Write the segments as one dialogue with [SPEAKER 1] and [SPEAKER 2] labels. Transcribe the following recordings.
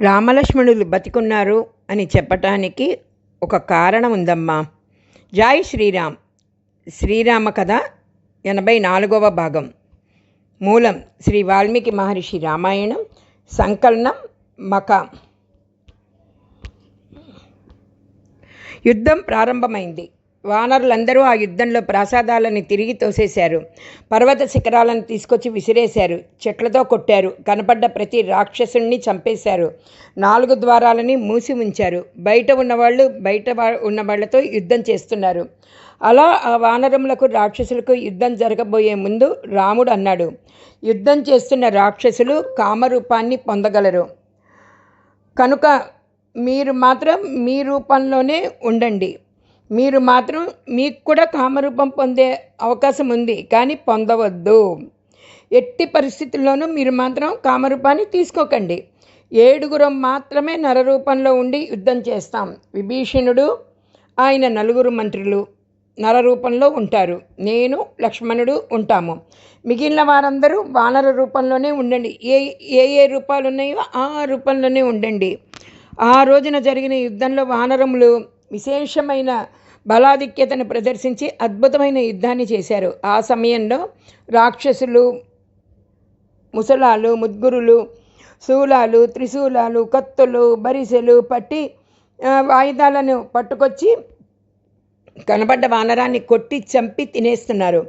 [SPEAKER 1] రామలక్ష్మణులు బతికున్నారు అని చెప్పటానికి ఒక కారణం ఉందమ్మా. జై శ్రీరామ్. శ్రీరామ కథ ఎనభై నాలుగవ భాగం. మూలం శ్రీ వాల్మీకి మహర్షి రామాయణం సంకలనం మక. యుద్ధం ప్రారంభమైంది. వానరులందరూ ఆ యుద్ధంలో ప్రాసాదాలని తిరిగి తోసేశారు. పర్వత శిఖరాలను తీసుకొచ్చి విసిరేశారు. చెట్లతో కొట్టారు. కనపడ్డ ప్రతి రాక్షసుణ్ణి చంపేశారు. నాలుగు ద్వారాలని మూసి ఉంచారు. బయట ఉన్నవాళ్ళు బయట ఉన్న వాళ్ళతో యుద్ధం చేస్తున్నారు. అలా ఆ వానరములకు రాక్షసులకు యుద్ధం జరగబోయే ముందు రాముడు అన్నాడు యుద్ధం చేస్తున్న రాక్షసులు కామరూపాన్ని పొందగలరు. కనుక మీరు మాత్రం మీ రూపంలోనే ఉండండి. మీరు మాత్రం మీకు కూడా కామరూపం పొందే అవకాశం ఉంది కానీ పొందవద్దు. ఎట్టి పరిస్థితుల్లోనూ మీరు మాత్రం కామరూపాన్ని తీసుకోకండి. ఏడుగురం మాత్రమే నరరూపంలో ఉండి యుద్ధం చేస్తాం. విభీషణుడు ఆయన నలుగురు మంత్రులు నరరూపంలో ఉంటారు. నేను లక్ష్మణుడు ఉంటాము. మిగిలిన వారందరూ వానర రూపంలోనే ఉండండి. ఏ ఏ ఏ రూపాలు ఉన్నాయో ఆ రూపంలోనే ఉండండి. ఆ రోజున జరిగిన యుద్ధంలో వానరములు విశేషమైన బలాధిక్యతను ప్రదర్శించి అద్భుతమైన యుద్ధాన్ని చేశారు. ఆ సమయంలో రాక్షసులు ముసలాలు ముద్గురులు శూలాలు త్రిశూలాలు కత్తులు బరిసెలు పట్టి వాయిదాలను పట్టుకొచ్చి కనబడ్డ వానరాన్ని కొట్టి చంపి తినేస్తున్నారు.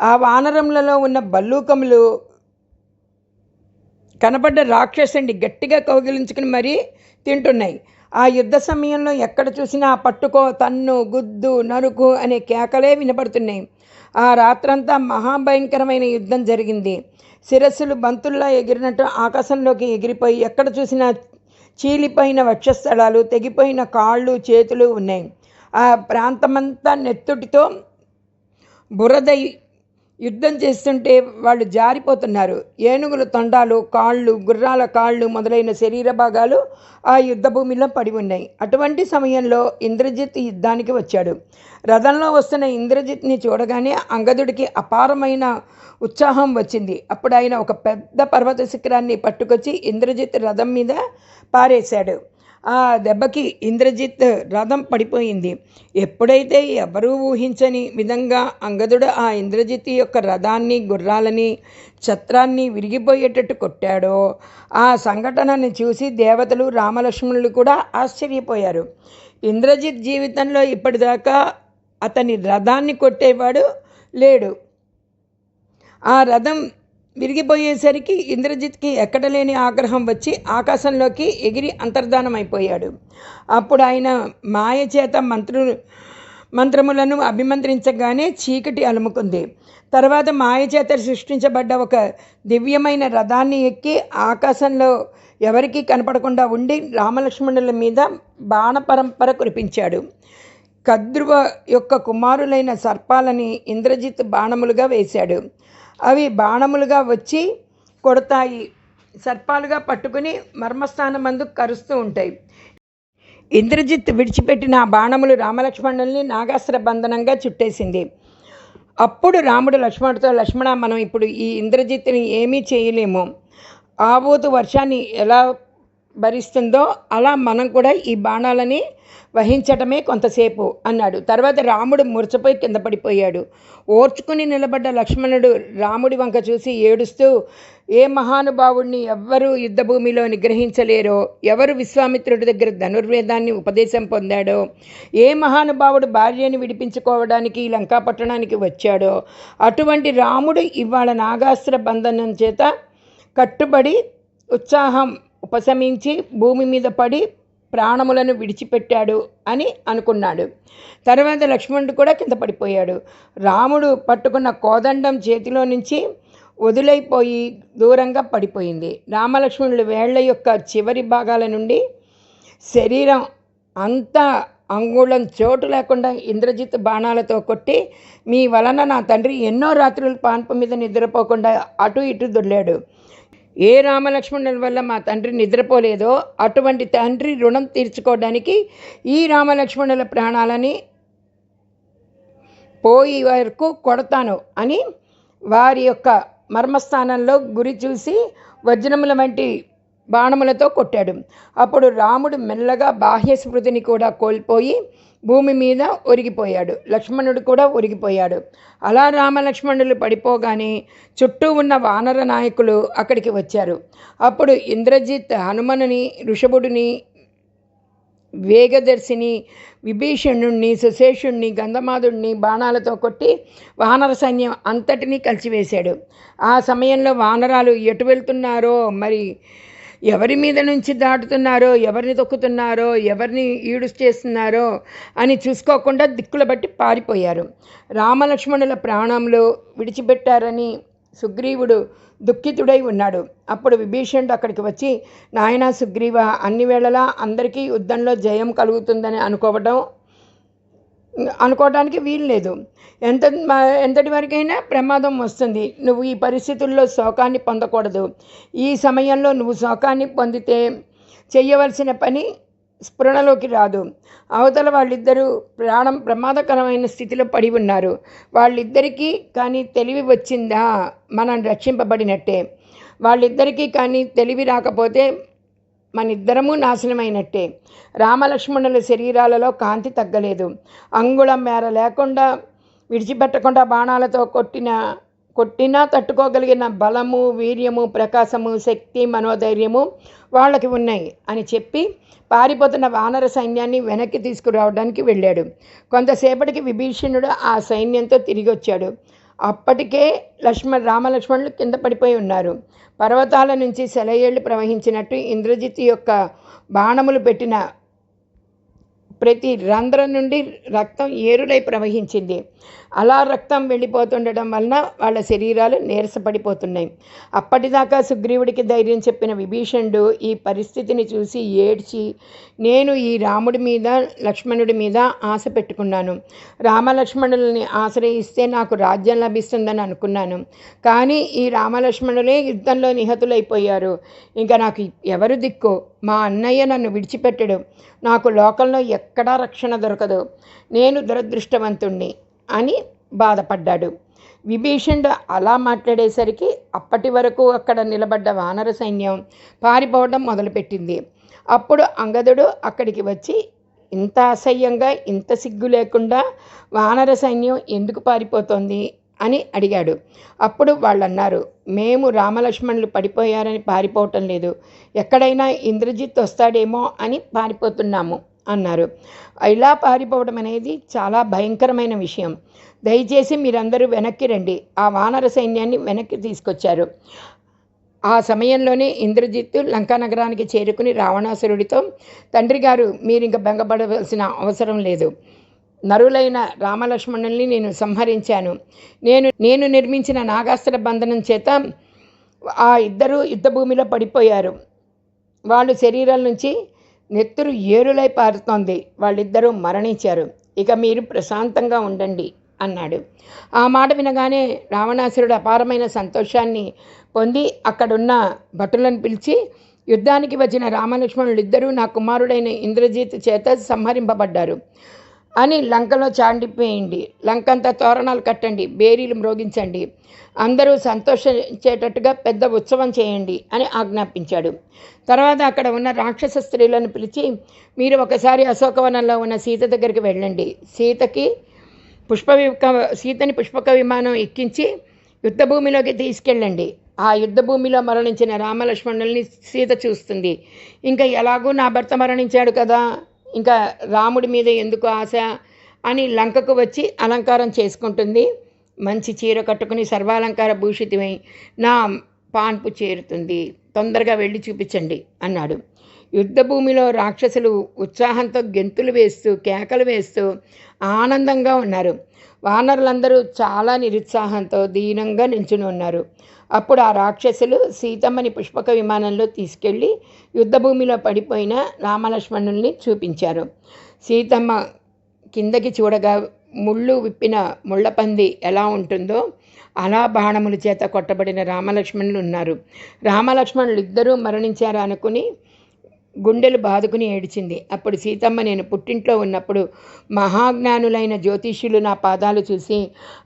[SPEAKER 1] ఆ వానరములలో ఉన్న బల్లూకములు కనబడ్డ రాక్షసుని గట్టిగా కౌగిలించుకుని మరీ తింటున్నాయి. ఆ యుద్ధ సమయంలో ఎక్కడ చూసినా పట్టుకో తన్ను గుద్దు నరుకు అనే కేకలే వినపడుతున్నాయి ఆ రాత్రంతా మహాభయంకరమైన యుద్ధం జరిగింది. శిరస్సులు బంతుల్లా ఎగిరినట్టు ఆకాశంలోకి ఎగిరిపోయి ఎక్కడ చూసినా చీలిపోయిన వక్షస్థలాలు తెగిపోయిన కాళ్ళు చేతులు ఉన్నాయి. ఆ ప్రాంతమంతా నెత్తుటితో బురద యుద్ధం చేస్తుంటే వాళ్ళు జారిపోతున్నారు. ఏనుగుల తొండాలు కాళ్ళు గుర్రాల కాళ్ళు మొదలైన శరీర భాగాలు ఆ యుద్ధ భూమిలో పడి ఉన్నాయి. అటువంటి సమయంలో ఇంద్రజిత్ యుద్ధానికి వచ్చాడు. రథంలో వస్తున్న ఇంద్రజిత్ని చూడగానే అంగదుడికి అపారమైన ఉత్సాహం వచ్చింది. అప్పుడు ఆయన ఒక పెద్ద పర్వత శిఖరాన్ని పట్టుకొచ్చి ఇంద్రజిత్ రథం మీద పారేశాడు. ఆ దెబ్బకి ఇంద్రజిత్ రథం పడిపోయింది. ఎప్పుడైతే ఎవరూ ఊహించని విధంగా అంగదుడు ఆ ఇంద్రజిత్ యొక్క రథాన్ని గుర్రాలని ఛత్రాన్ని విరిగిపోయేటట్టు కొట్టాడో ఆ సంఘటనని చూసి దేవతలు రామలక్ష్మణులు కూడా ఆశ్చర్యపోయారు. ఇంద్రజిత్ జీవితంలో ఇప్పటిదాకా అతని రథాన్ని కొట్టేవాడు లేడు. ఆ రథం విరిగిపోయేసరికి ఇంద్రజిత్కి ఎక్కడ లేని ఆగ్రహం వచ్చి ఆకాశంలోకి ఎగిరి అంతర్ధానం అయిపోయాడు అప్పుడు ఆయన మాయ చేత మంత్రు మంత్రములను అభిమంత్రించగానే చీకటి అలుముకుంది. తర్వాత మాయ చేత సృష్టించబడ్డ ఒక దివ్యమైన రథాన్ని ఎక్కి ఆకాశంలో ఎవరికీ కనపడకుండా ఉండి రామలక్ష్మణుల మీద బాణపరంపర కురిపించాడు. కద్రువ యొక్క కుమారులైన సర్పాలని ఇంద్రజిత్ బాణములుగా వేశాడు. అవి బాణములుగా వచ్చి కొడతాయి. సర్పాలుగా పట్టుకుని మర్మస్థానం మందు కరుస్తూ ఉంటాయి. ఇంద్రజిత్ విడిచిపెట్టిన ఆ బాణములు రామలక్ష్మణుల్ని నాగాస్త్ర బంధనంగా చుట్టేసింది. అప్పుడు రాముడు లక్ష్మణుడితో లక్ష్మణ మనం ఇప్పుడు ఈ ఇంద్రజిత్ని ఏమీ చేయలేము. ఆబోతు వర్షాన్ని ఎలా భరిస్తుందో అలా మనం కూడా ఈ బాణాలని వహించటమే కొంతసేపు అన్నాడు. తర్వాత రాముడు మురిచిపోయి కింద పడిపోయాడు. ఓర్చుకుని నిలబడ్డ లక్ష్మణుడు రాముడి వంక చూసి ఏడుస్తూ ఏ మహానుభావుడిని ఎవ్వరూ యుద్ధభూమిలో నిగ్రహించలేరో? ఎవరు విశ్వామిత్రుడి దగ్గర ధనుర్వేదాన్ని ఉపదేశం పొందాడో? ఏ మహానుభావుడు భార్యని విడిపించుకోవడానికి ఈ లంకాపట్టణానికి వచ్చాడో? అటువంటి రాముడు ఇవాళ నాగాస్త్ర బంధనం చేత కట్టుబడి ఉత్సాహం ఉపశమించి భూమి మీద పడి ప్రాణములను విడిచిపెట్టాడు అని అనుకున్నాడు. తర్వాత లక్ష్మణుడు కూడా కింద పడిపోయాడు. రాముడు పట్టుకున్న కోదండం చేతిలో నుంచి వదులైపోయి దూరంగా పడిపోయింది. రామలక్ష్మణుడు వేళ్ళ యొక్క చివరి భాగాల నుండి శరీరం అంతా అంగుళం చోటు లేకుండా ఇంద్రజిత్ బాణాలతో కొట్టి మీ వలన నా తండ్రి ఎన్నో రాత్రులు పాన్పు మీద నిద్రపోకుండా అటు ఇటు దొర్లాడు. ఏ రామలక్ష్మణుల వల్ల మా తండ్రి నిద్రపోలేదో అటువంటి తండ్రి రుణం తీర్చుకోవడానికి ఈ రామలక్ష్మణుల ప్రాణాలని పోయి వరకు కొడతాను అని వారి యొక్క మర్మస్థానంలో గురి చూసి వజ్రముల వంటి బాణములతో కొట్టాడు. అప్పుడు రాముడు మెల్లగా బాహ్య స్మృతిని కూడా కోల్పోయి భూమి మీద ఒరిగిపోయాడు. లక్ష్మణుడు కూడా ఒరిగిపోయాడు. అలా రామలక్ష్మణులు పడిపోగానే చుట్టూ ఉన్న వానర నాయకులు అక్కడికి వచ్చారు. అప్పుడు ఇంద్రజిత్ హనుమనుని ఋషభుడిని వేగదర్శిని విభీషణుణ్ణి సుశేషుణ్ణి గంధమాదుణ్ణి బాణాలతో కొట్టి వానర సైన్యం అంతటినీ కలిసివేశాడు. ఆ సమయంలో వానరాలు ఎటు వెళ్తున్నారో మరి ఎవరి మీద నుంచి దాటుతున్నారో ఎవరిని తొక్కుతున్నారో ఎవరిని ఈడు చేస్తున్నారో అని చూసుకోకుండా దిక్కుల బట్టి పారిపోయారు. రామలక్ష్మణుల ప్రాణంలో విడిచిపెట్టారని సుగ్రీవుడు దుఃఖితుడై ఉన్నాడు. అప్పుడు విభీషణుడు అక్కడికి వచ్చి నాయన సుగ్రీవ అన్ని వేళలా అందరికీ యుద్ధంలో జయం కలుగుతుందని అనుకోవడం అనుకోవడానికి వీలు లేదు. ఎంత ఎంతటి వరకైనా ప్రమాదం వస్తుంది. నువ్వు ఈ పరిస్థితుల్లో శోకాన్ని పొందకూడదు. ఈ సమయంలో నువ్వు శోకాన్ని పొందితే చేయవలసిన పని స్ఫురణలోకి రాదు. అవతల వాళ్ళిద్దరూ ప్రాణం ప్రమాదకరమైన స్థితిలో పడి ఉన్నారు. వాళ్ళిద్దరికీ కానీ తెలివి వచ్చిందా? మనం రక్షింపబడినట్టే. వాళ్ళిద్దరికీ కానీ తెలివి రాకపోతే మన ఇద్దరము నాశనమైనట్టే. రామలక్ష్మణుల శరీరాలలో కాంతి తగ్గలేదు. అంగుళం మేర లేకుండా విడిచిపెట్టకుండా బాణాలతో కొట్టిన కొట్టినా తట్టుకోగలిగిన బలము వీర్యము ప్రకాశము శక్తి మనోధైర్యము వాళ్ళకి ఉన్నాయి అని చెప్పి పారిపోతున్న వానర సైన్యాన్ని వెనక్కి తీసుకురావడానికి వెళ్ళాడు. కొంతసేపటికి విభీషణుడు ఆ సైన్యంతో తిరిగి వచ్చాడు అప్పటికే లక్ష్మణ్ రామలక్ష్మణులు కింద పడిపోయి ఉన్నారు. పర్వతాల నుంచి సెలయేళ్ళు ప్రవహించినట్టు ఇంద్రజిత్ యొక్క బాణములు పెట్టిన ప్రతి రంధ్రం నుండి రక్తం ఏరులై ప్రవహించింది. అలా రక్తం వెళ్ళిపోతుండటం వలన వాళ్ళ శరీరాలు నీరసపడిపోతున్నాయి. అప్పటిదాకా సుగ్రీవుడికి ధైర్యం చెప్పిన విభీషణుడు ఈ పరిస్థితిని చూసి ఏడ్చి నేను ఈ రాముడి మీద లక్ష్మణుడి మీద ఆశ పెట్టుకున్నాను. రామలక్ష్మణులని ఆశ్రయిస్తే నాకు రాజ్యం లభిస్తుందని అనుకున్నాను. కానీ ఈ రామలక్ష్మణులే యుద్ధంలో నిహతులైపోయారు. ఇంకా నాకు ఎవరు దిక్కు? మా అన్నయ్య నన్ను విడిచిపెట్టడు. నాకు లోకంలో ఎక్కడా రక్షణ దొరకదు. నేను దురదృష్టవంతుణ్ణి. అని బాధపడ్డాడు. విభీషణుడు అలా మాట్లాడేసరికి అప్పటి వరకు అక్కడ నిలబడ్డ వానర సైన్యం పారిపోవడం మొదలుపెట్టింది. అప్పుడు అంగదుడు అక్కడికి వచ్చి ఇంత అసహ్యంగా ఇంత సిగ్గు లేకుండా వానర సైన్యం ఎందుకు పారిపోతోంది? అని అడిగాడు. అప్పుడు వాళ్ళు అన్నారు మేము రామలక్ష్మణులు పడిపోయారని పారిపోవటం లేదు. ఎక్కడైనా ఇంద్రజిత్ వస్తాడేమో అని పారిపోతున్నాము. అన్నారు. ఇలా పారిపోవడం అనేది చాలా భయంకరమైన విషయం. దయచేసి మీరందరూ వెనక్కి రండి. ఆ వానర సైన్యాన్ని వెనక్కి తీసుకొచ్చారు. ఆ సమయంలోనే ఇంద్రజిత్తు లంకా నగరానికి చేరుకుని రావణాసురుడితో తండ్రి గారు మీరు ఇంకా బెంగపడవలసిన అవసరం లేదు. నరులైన రామలక్ష్మణుల్ని నేను సంహరించాను. నేను నేను నిర్మించిన నాగాస్త్ర బంధనం చేత ఆ ఇద్దరు యుద్ధభూమిలో పడిపోయారు. వాళ్ళు శరీరాల నుంచి నెత్తురు ఏరులై పారుతోంది. వాళ్ళిద్దరూ మరణించారు. ఇక మీరు ప్రశాంతంగా ఉండండి అన్నాడు. ఆ మాట వినగానే రావణాసురుడు అపారమైన సంతోషాన్ని పొంది అక్కడున్న భటులను పిలిచి యుద్ధానికి వచ్చిన రామలక్ష్మణులు ఇద్దరూ నా కుమారుడైన ఇంద్రజిత్ చేత సంహరింపబడ్డారు. అని లంకలో చాండిపోయింది. లంకంతా తోరణాలు కట్టండి బేరీలు మ్రోగించండి అందరూ సంతోషించేటట్టుగా పెద్ద ఉత్సవం చేయండి అని ఆజ్ఞాపించాడు. తర్వాత అక్కడ ఉన్న రాక్షస స్త్రీలను పిలిచి మీరు ఒకసారి అశోకవనంలో ఉన్న సీత దగ్గరికి వెళ్ళండి. సీతకి పుష్ప సీతని పుష్పక విమానం ఎక్కించి యుద్ధభూమిలోకి తీసుకెళ్ళండి. ఆ యుద్ధభూమిలో మరణించిన రామలక్ష్మణుల్ని సీత చూస్తుంది. ఇంకా ఎలాగూ నా భర్త మరణించాడు కదా. ఇంకా రాముడి మీద ఎందుకు ఆశ అని లంకకు వచ్చి అలంకారం చేసుకుంటుంది. మంచి చీర కట్టుకుని సర్వాలంకార భూషితమై నా పాన్పు చేరుతుంది. తొందరగా వెళ్ళి చూపించండి అన్నాడు. యుద్ధభూమిలో రాక్షసులు ఉత్సాహంతో గెంతులు వేస్తూ కేకలు వేస్తూ ఆనందంగా ఉన్నారు. వానరులందరూ చాలా నిరుత్సాహంతో దీనంగా నిల్చుని ఉన్నారు. అప్పుడు ఆ రాక్షసులు సీతమ్మని పుష్పక విమానంలో తీసుకెళ్ళి యుద్ధభూమిలో పడిపోయిన రామలక్ష్మణుల్ని చూపించారు. సీతమ్మ కిందకి చూడగా ముళ్ళు విప్పిన ముళ్ళపంది ఎలా ఉంటుందో అలా బాణముల చేత కొట్టబడిన రామలక్ష్మణులు ఉన్నారు. రామలక్ష్మణులు ఇద్దరూ మరణించారు అనుకుని గుండెలు బాదుకుని ఏడిచింది. అప్పుడు సీతమ్మ నేను పుట్టింట్లో ఉన్నప్పుడు మహాజ్ఞానులైన జ్యోతిష్యులు నా పాదాలు చూసి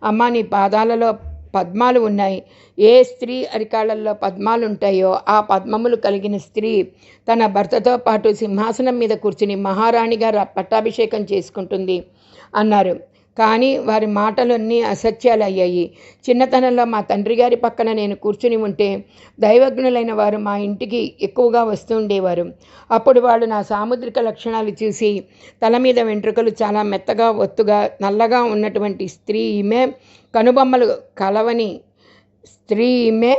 [SPEAKER 1] అమ్మ నీ పాదాలలో పద్మాలు ఉన్నాయి. ఏ స్త్రీ అరికాళ్ళల్లో పద్మాలు ఉంటాయో ఆ పద్మములు కలిగిన స్త్రీ తన భర్తతో పాటు సింహాసనం మీద కూర్చుని మహారాణిగా పట్టాభిషేకం చేసుకుంటుంది అన్నారు. కానీ వారి మాటలన్నీ అసత్యాలు అయ్యాయి చిన్నతనంలో మా తండ్రి గారి పక్కన నేను కూర్చుని ఉంటే దైవజ్ఞులైన వారు మా ఇంటికి ఎక్కువగా వస్తూ ఉండేవారు. అప్పుడు వాళ్ళు నా సాముద్రిక లక్షణాలు చూసి తల మీద వెంట్రుకలు చాలా మెత్తగా ఒత్తుగా నల్లగా ఉన్నటువంటి స్త్రీ ఈమె కనుబొమ్మలు కలవని స్త్రీ ఈమె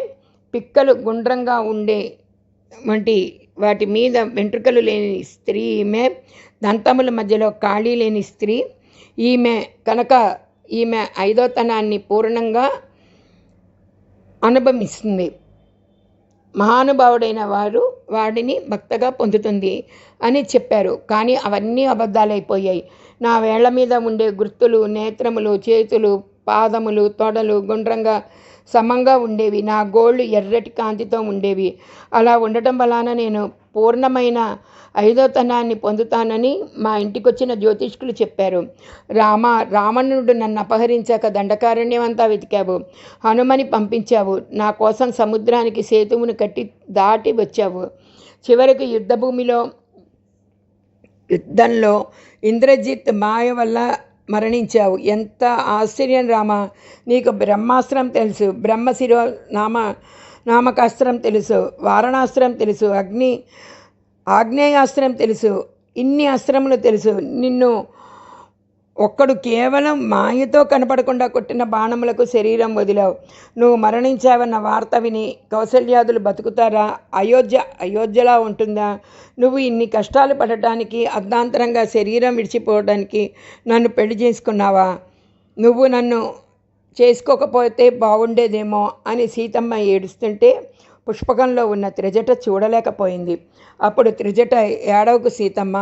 [SPEAKER 1] పిక్కలు గుండ్రంగా ఉండే వంటి వాటి మీద వెంట్రుకలు లేని స్త్రీ ఈమె దంతముల మధ్యలో ఖాళీ లేని స్త్రీ ఈమె కనుక ఈమె ఐదోతనాన్ని పూర్ణంగా అనుభవిస్తుంది. మహానుభావుడైన వారు వాడిని భక్తగా పొందుతుంది అని చెప్పారు. కానీ అవన్నీ అబద్ధాలైపోయాయి. నా వేళ్ళ మీద ఉండే గుర్తులు నేత్రములు చేతులు పాదములు తొడలు గుండ్రంగా సమంగా ఉండేవి. నా గోళ్ళు ఎర్రటి కాంతితో ఉండేవి. అలా ఉండటం వలన నేను పూర్ణమైన ఐదోతనాన్ని పొందుతానని మా ఇంటికొచ్చిన జ్యోతిష్కులు చెప్పారు. రామ రావణుడు నన్ను అపహరించాక దండకారణ్యం అంతా వెతికావు. హనుమని పంపించావు. నా కోసం సముద్రానికి సేతువును కట్టి దాటి వచ్చావు. చివరికి యుద్ధభూమిలో యుద్ధంలో ఇంద్రజిత్ మాయ వల్ల మరణించావు. ఎంత ఆశ్చర్యం రామ! నీకు బ్రహ్మాస్త్రం తెలుసు. బ్రహ్మశిరో నామ నామకాస్త్రం తెలుసు వారణాస్త్రం తెలుసు అగ్ని ఆగ్నేయాస్త్రం తెలుసు ఇన్ని అస్త్రములు తెలుసు. నిన్ను ఒక్కడు కేవలం మాయతో కనపడకుండా కొట్టిన బాణములకు శరీరం వదిలావు. నువ్వు మరణించావన్న వార్త విని కౌశల్యాదులు బతుకుతారా? అయోధ్య అయోధ్యలా ఉంటుందా? నువ్వు ఇన్ని కష్టాలు పడటానికి అర్ధాంతరంగా శరీరం విడిచిపోవడానికి నన్ను పెళ్ళి చేసుకున్నావా? నువ్వు నన్ను చేసుకోకపోతే బాగుండేదేమో అని సీతమ్మ ఏడుస్తుంటే పుష్పకంలో ఉన్న త్రిజట చూడలేకపోయింది. అప్పుడు త్రిజట ఏడవకు సీతమ్మ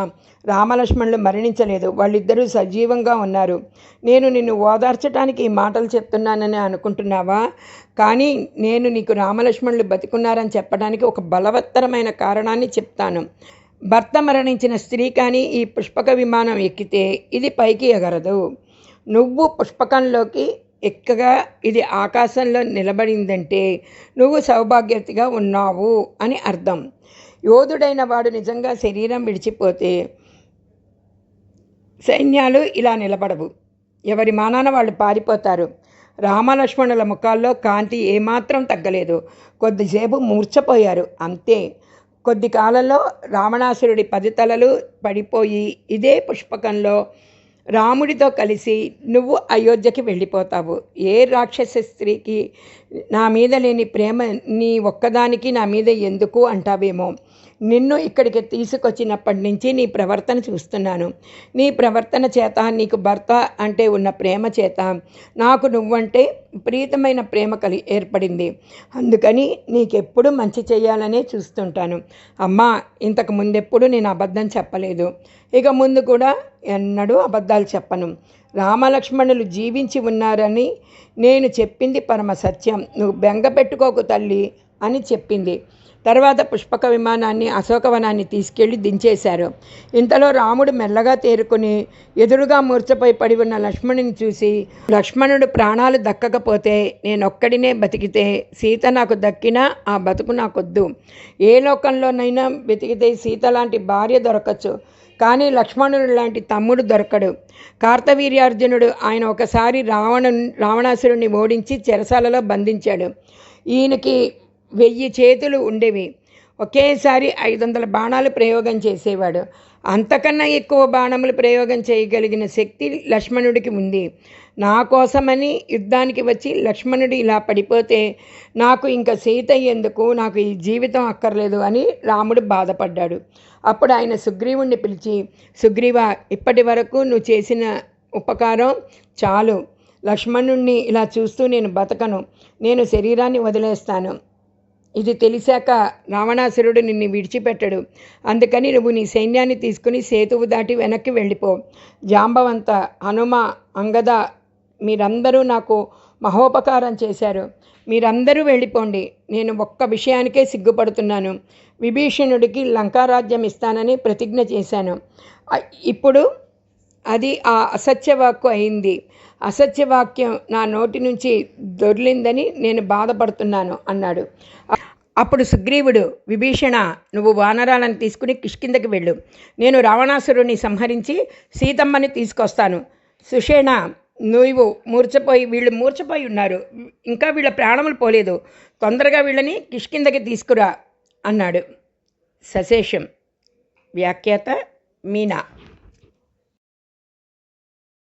[SPEAKER 1] రామలక్ష్మణులు మరణించలేదు. వాళ్ళిద్దరూ సజీవంగా ఉన్నారు. నేను నిన్ను ఓదార్చడానికి ఈ మాటలు చెప్తున్నానని అనుకుంటున్నావా? కానీ నేను నీకు రామలక్ష్మణులు బతికున్నారని చెప్పడానికి ఒక బలవత్తరమైన కారణాన్ని చెప్తాను. భర్త మరణించిన స్త్రీ కానీ ఈ పుష్పక విమానం ఎక్కితే ఇది పైకి ఎగరదు. నువ్వు పుష్పకంలోకి ఎక్కగా ఇది ఆకాశంలో నిలబడిందంటే నువ్వు సౌభాగ్యతగా ఉన్నావు అని అర్థం. యోధుడైన వాడు నిజంగా శరీరం విడిచిపోతే సైన్యాలు ఇలా నిలబడవు. ఎవరి మానాన వాళ్ళు పారిపోతారు. రామలక్ష్మణుల ముఖాల్లో కాంతి ఏమాత్రం తగ్గలేదు. కొద్దిసేపు మూర్ఛపోయారు. అంతే. కొద్ది కాలంలో రావణాసురుడి పది తలలు పడిపోయి ఇదే పుష్పకంలో రాముడితో కలిసి నువ్వు అయోధ్యకి వెళ్ళిపోతావు. ఏ రాక్షస స్త్రీకి నా మీద లేని ప్రేమ నీ ఒక్కదానికి నా మీద ఎందుకు అంటావేమో? నిన్ను ఇక్కడికి తీసుకొచ్చినప్పటి నుంచి నీ ప్రవర్తన చూస్తున్నాను. నీ ప్రవర్తన చేత నీకు భర్త అంటే ఉన్న ప్రేమ చేత నాకు నువ్వంటే ప్రీతమైన ప్రేమ కలి ఏర్పడింది. అందుకని నీకెప్పుడు మంచి చేయాలనే చూస్తుంటాను. అమ్మా ఇంతకు ముందెప్పుడు నేను అబద్ధం చెప్పలేదు. ఇక ముందు కూడా ఎన్నడూ అబద్ధాలు చెప్పను. రామలక్ష్మణులు జీవించి ఉన్నారని నేను చెప్పింది పరమ సత్యం. నువ్వు బెంగ పెట్టుకోకు తల్లి అని చెప్పింది. తర్వాత పుష్పక విమానాన్ని అశోకవనాన్ని తీసుకెళ్ళి దించేశారు. ఇంతలో రాముడు మెల్లగా తేరుకుని ఎదురుగా మూర్చపోయి పడి ఉన్న లక్ష్మణుని చూసి లక్ష్మణుడు ప్రాణాలు దక్కకపోతే నేనొక్కడినే బతికితే సీత నాకు దక్కినా ఆ బతుకు నాకొద్దు. ఏ లోకంలోనైనా బతికితే సీత లాంటి భార్య దొరకచ్చు. కానీ లక్ష్మణుడు లాంటి తమ్ముడు దొరకడు. కార్తవీర్యార్జునుడు ఆయన ఒకసారి రావణ రావణాసురుణ్ణి ఓడించి చెరసాలలో బంధించాడు. ఈయనకి వెయ్యి చేతులు ఉండేవి. ఒకేసారి ఐదు వందల బాణాలు ప్రయోగం చేసేవాడు. అంతకన్నా ఎక్కువ బాణములు ప్రయోగం చేయగలిగిన శక్తి లక్ష్మణుడికి ఉంది. నా కోసమని యుద్ధానికి వచ్చి లక్ష్మణుడు ఇలా పడిపోతే నాకు ఇంకా సీత ఎందుకు? నాకు ఈ జీవితం అక్కర్లేదు అని రాముడు బాధపడ్డాడు. అప్పుడు ఆయన సుగ్రీవుణ్ణి పిలిచి సుగ్రీవ ఇప్పటి వరకు నువ్వు చేసిన ఉపకారం చాలు. లక్ష్మణుణ్ణి ఇలా చూస్తూ నేను బతకను. నేను శరీరాన్ని వదిలేస్తాను. ఇది తెలిసాక రావణాసురుడు నిన్ను విడిచిపెట్టడు. అందుకని నువ్వు నీ సైన్యాన్ని తీసుకుని సేతువు దాటి వెనక్కి వెళ్ళిపో. జాంబవంత హనుమ అంగద మీరందరూ నాకు మహోపకారం చేశారు. మీరందరూ వెళ్ళిపోండి. నేను ఒక్క విషయానికే సిగ్గుపడుతున్నాను. విభీషణుడికి లంకారాజ్యం ఇస్తానని ప్రతిజ్ఞ చేశాను. ఇప్పుడు అది ఆ అసత్యవాక్కు అయింది. అసత్యవాక్యం నా నోటి నుంచి దొర్లిందని నేను బాధపడుతున్నాను అన్నాడు. అప్పుడు సుగ్రీవుడు విభీషణ నువ్వు వానరాలను తీసుకుని కిష్కిందకి వెళ్ళు. నేను రావణాసురుని సంహరించి సీతమ్మని తీసుకొస్తాను. సుషేణ నువ్వు మూర్చపోయి వీళ్ళు మూర్చపోయి ఉన్నారు. ఇంకా వీళ్ళ ప్రాణములు పోలేదు. తొందరగా వీళ్ళని కిష్కిందకి తీసుకురా అన్నాడు. సశేషం. వ్యాఖ్యాత మీనా.